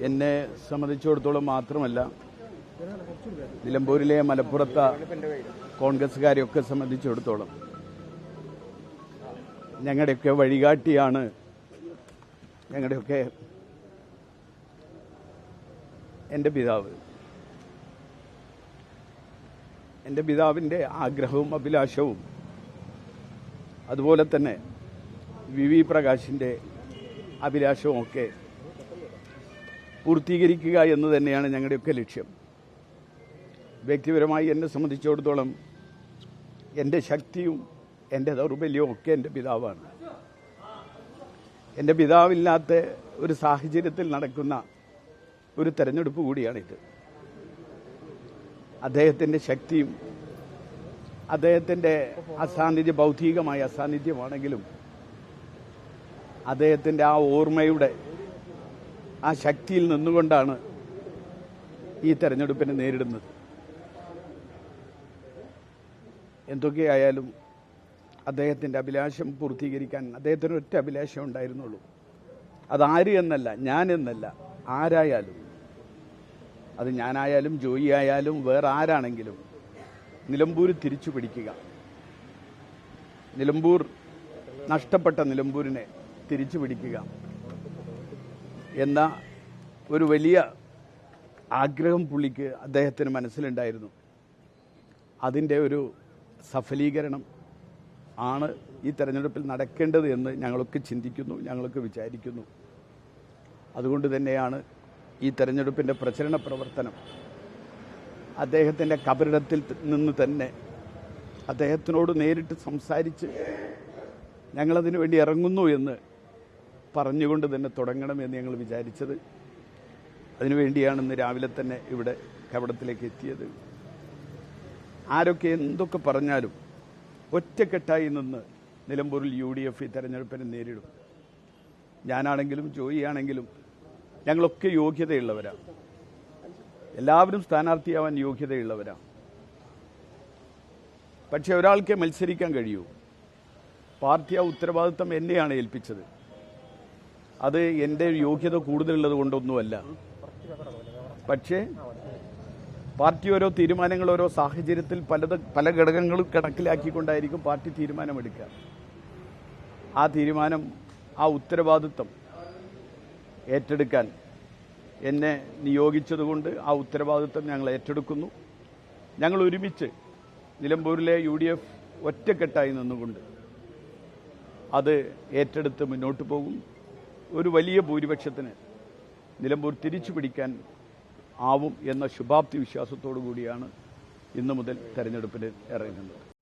എന്നെ സംബന്ധിച്ചിടത്തോളം മാത്രമല്ല നിലമ്പൂരിലെ മലപ്പുറത്തെ കോൺഗ്രസ്സുകാരെയൊക്കെ സംബന്ധിച്ചിടത്തോളം ഞങ്ങളുടെയൊക്കെ വഴികാട്ടിയാണ് ഞങ്ങളുടെയൊക്കെ എന്റെ പിതാവ്. എന്റെ പിതാവിന്റെ ആഗ്രഹവും അഭിലാഷവും അതുപോലെ തന്നെ വി വി പ്രകാശിന്റെ അഭിലാഷവും ഒക്കെ പൂർത്തീകരിക്കുക എന്ന് തന്നെയാണ് ഞങ്ങളുടെയൊക്കെ ലക്ഷ്യം. വ്യക്തിപരമായി എന്നെ സംബന്ധിച്ചിടത്തോളം എന്റെ ശക്തിയും എന്റെ ദൗർബല്യവും ഒക്കെ എന്റെ പിതാവാണ്. എന്റെ പിതാവില്ലാത്ത ഒരു സാഹചര്യത്തിൽ നടക്കുന്ന ഒരു തെരഞ്ഞെടുപ്പ് കൂടിയാണിത്. അദ്ദേഹത്തിന്റെ ശക്തിയും അദ്ദേഹത്തിന്റെ അസാന്നിധ്യ ഭൗതികമായ അസാന്നിധ്യമാണെങ്കിലും അദ്ദേഹത്തിന്റെ ആ ഓർമ്മയുടെ ആ ശക്തിയിൽ നിന്നുകൊണ്ടാണ് ഈ തെരഞ്ഞെടുപ്പിനെ നേരിടുന്നത്. എന്തൊക്കെയായാലും അദ്ദേഹത്തിന്റെ അഭിലാഷം പൂർത്തീകരിക്കാൻ അദ്ദേഹത്തിന് ഒറ്റ അഭിലാഷം ഉണ്ടായിരുന്നുള്ളൂ. അതാര് എന്നല്ല ഞാൻ എന്നല്ല ആരായാലും. അത് ഞാനായാലും ജോയി ആയാലും വേറെ ആരാണെങ്കിലും നിലമ്പൂർ തിരിച്ചു പിടിക്കുക. നിലമ്പൂർ നഷ്ടപ്പെട്ട നിലമ്പൂരിനെ തിരിച്ചു പിടിക്കുക. എന്ന ഒരു വലിയ ആഗ്രഹം പുള്ളിക്ക് അദ്ദേഹത്തിന് മനസ്സിലുണ്ടായിരുന്നു. അതിന്റെ ഒരു സഫലീകരണം ആണ് ഈ തെരഞ്ഞെടുപ്പിൽ നടക്കേണ്ടത് എന്ന് ഞങ്ങളൊക്കെ ചിന്തിക്കുന്നു ഞങ്ങളൊക്കെ വിചാരിക്കുന്നു. അതുകൊണ്ട് തന്നെയാണ് ഈ തെരഞ്ഞെടുപ്പിന്റെ പ്രചരണ പ്രവർത്തനം. അദ്ദേഹത്തിന്റെ കബറിടത്തിൽ നിന്ന് തന്നെ അദ്ദേഹത്തിനോട് നേരിട്ട് സംസാരിച്ച് ഞങ്ങളതിനു വേണ്ടി ഇറങ്ങുന്നു എന്ന് പറഞ്ഞുകൊണ്ട് തന്നെ തുടങ്ങണമെന്ന് ഞങ്ങൾ വിചാരിച്ചത്. അതിനുവേണ്ടിയാണ് ഇന്ന് രാവിലെ തന്നെ ഇവിടെ കവടത്തിലേക്ക് എത്തിയത്. ആരൊക്കെ എന്തൊക്കെ പറഞ്ഞാലും ഒറ്റക്കെട്ടായി നിന്ന് നിലമ്പൂരിൽ യു ഡി എഫ് ഈ തെരഞ്ഞെടുപ്പിനെ നേരിടും. ഞാനാണെങ്കിലും ജോയി ആണെങ്കിലും ഞങ്ങളൊക്കെ യോഗ്യതയുള്ളവരാണ്. എല്ലാവരും സ്ഥാനാർത്ഥിയാവാൻ യോഗ്യതയുള്ളവരാണ്. പക്ഷെ ഒരാൾക്കേ മത്സരിക്കാൻ കഴിയൂ. പാർട്ടി ആ ഉത്തരവാദിത്തം എന്നെയാണ് ഏൽപ്പിച്ചത്. അത് എന്റെ യോഗ്യത കൂടുതലുള്ളത് കൊണ്ടൊന്നുമല്ല. പക്ഷേ പാർട്ടി ഓരോ തീരുമാനങ്ങൾ ഓരോ സാഹചര്യത്തിൽ പലത് പല ഘടകങ്ങളും കണക്കിലാക്കിക്കൊണ്ടായിരിക്കും പാർട്ടി തീരുമാനമെടുക്കുക. ആ തീരുമാനം ആ ഉത്തരവാദിത്വം ഏറ്റെടുക്കാൻ എന്നെ നിയോഗിച്ചതുകൊണ്ട് ആ ഉത്തരവാദിത്വം ഞങ്ങൾ ഏറ്റെടുക്കുന്നു. ഞങ്ങൾ ഒരുമിച്ച് നിലമ്പൂരിലെ യു ഡി എഫ് ഒറ്റക്കെട്ടായി നിന്നുകൊണ്ട് അത് ഏറ്റെടുത്ത് മുന്നോട്ട് പോകും. ഒരു വലിയ ഭൂരിപക്ഷത്തിന് നിലമ്പൂർ തിരിച്ചു പിടിക്കാൻ ആവും എന്ന ശുഭാപ്തി വിശ്വാസത്തോടു കൂടിയാണ് ഇന്നു മുതൽ തെരഞ്ഞെടുപ്പിന് ഇറങ്ങുന്നത്.